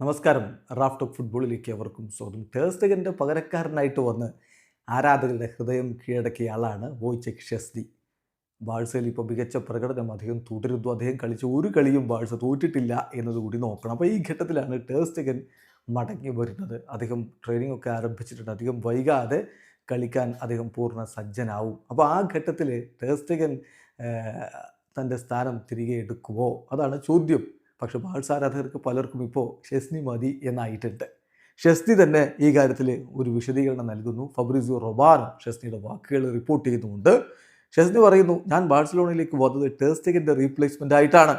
നമസ്കാരം. Raf talk ഫുട്ബോളിലേക്ക് അവർക്കും സ്വാഗതം. തേഴ്സ്ഡഗന്റെ പകരക്കാരനായിട്ട് വന്ന് ആരാധകരുടെ ഹൃദയം കീഴടക്കിയ ആളാണ് വോയ്ചെക് ഷെസ്ലി ബാഴ്സയിൽ ഇപ്പോൾ മികച്ച പ്രകടനം അദ്ദേഹം തുടരുന്നു. അദ്ദേഹം കളിച്ച ഒരു കളിയും ബാഴ്സ തോറ്റിട്ടില്ല എന്നതുകൂടി നോക്കണം. അപ്പോൾ ഈ ഘട്ടത്തിലാണ് ടേസ്റ്റഗൻ മടങ്ങി വരുന്നത്. അദ്ദേഹം ട്രെയിനിങ് ഒക്കെ ആരംഭിച്ചിട്ടുണ്ട്. അധികം വൈകാതെ കളിക്കാൻ അദ്ദേഹം പൂർണ സജ്ജനാവും. അപ്പോൾ ആ ഘട്ടത്തിൽ ടേസ്റ്റഗൻ തന്റെ സ്ഥാനം തിരികെ എടുക്കുമോ? അതാണ് ചോദ്യം. പക്ഷെ ബാൾസ് ആരാധകർക്ക് പലർക്കും ഇപ്പോൾ ഷെസ്നി മതി എന്നായിട്ടുണ്ട്. ഷെസ്നി തന്നെ ഈ കാര്യത്തിൽ ഒരു വിശദീകരണം നൽകുന്നു. ഫബ്രിസിയോ റൊബാനോ ഷെസ്നിയുടെ വാക്കുകൾ റിപ്പോർട്ട് ചെയ്യുന്നുമുണ്ട്. ഷെസ്നി പറയുന്നു ഞാൻ ബാഴ്സലോണയിലേക്ക് വന്നത് ടേസ്റ്റിക്കിന്റെ റീപ്ലേസ്മെന്റ് ആയിട്ടാണ്.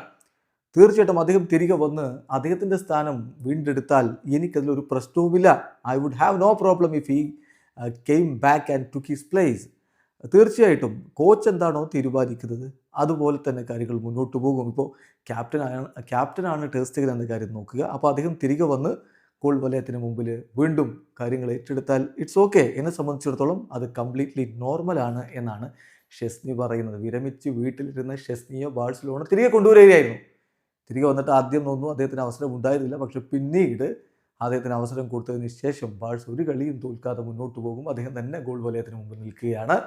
തീർച്ചയായിട്ടും അദ്ദേഹം തിരികെ വന്ന് അദ്ദേഹത്തിന്റെ സ്ഥാനം വീണ്ടെടുത്താൽ എനിക്കതിലൊരു പ്രശ്നവുമില്ല. I would have no problem if he came back and took his place തീർച്ചയായിട്ടും കോച്ച് എന്താണോ തീരുമാനിക്കുന്നത്? അതുപോലെ തന്നെ കാര്യങ്ങൾ മുന്നോട്ട് പോകും. ഇപ്പോൾ ക്യാപ്റ്റനാണ് ക്യാപ്റ്റനാണ് ടേസ്റ്റ് എന്ന കാര്യം നോക്കുക. അപ്പോൾ അദ്ദേഹം തിരികെ വന്ന് ഗോൾ വലയത്തിന് മുമ്പിൽ വീണ്ടും കാര്യങ്ങൾ ഏറ്റെടുത്താൽ ഇറ്റ്സ് ഓക്കെ എന്നെ സംബന്ധിച്ചിടത്തോളം അത് കംപ്ലീറ്റ്ലി നോർമലാണ് എന്നാണ് ഷെസ്നി പറയുന്നത്. വിരമിച്ച് വീട്ടിലിരുന്ന ഷെസ്നിയോ ബാഴ്സലോണ തിരികെ കൊണ്ടുവരികയായിരുന്നു. തിരികെ വന്നിട്ട് ആദ്യം തോന്നുന്നു അദ്ദേഹത്തിന് അവസരം ഉണ്ടായിരുന്നില്ല. പക്ഷെ പിന്നീട് അദ്ദേഹത്തിന് അവസരം കൊടുത്തതിന് ശേഷം ബാഴ്സ് ഒരു കളിയും തോൽക്കാതെ മുന്നോട്ട് പോകും. അദ്ദേഹം തന്നെ ഗോൾ വലയത്തിന് മുമ്പിൽ നിൽക്കുകയാണ്.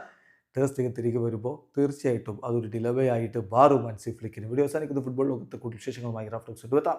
ടേസ്റ്റിംഗ് തിരികെ വരുമ്പോൾ തീർച്ചയായിട്ടും അതൊരു ഡിലവേ ആയിട്ട് മാറും മനസ്സിൽ. ഫ്ലിക്കിന്. വീഡിയോ അവസാനിക്കുന്ന. ഫുട്ബോൾ ലോകത്തെ കൂടുതൽ വിശേഷങ്ങളുമായി റാഫ്റ്റോക്സ് എടുത്താം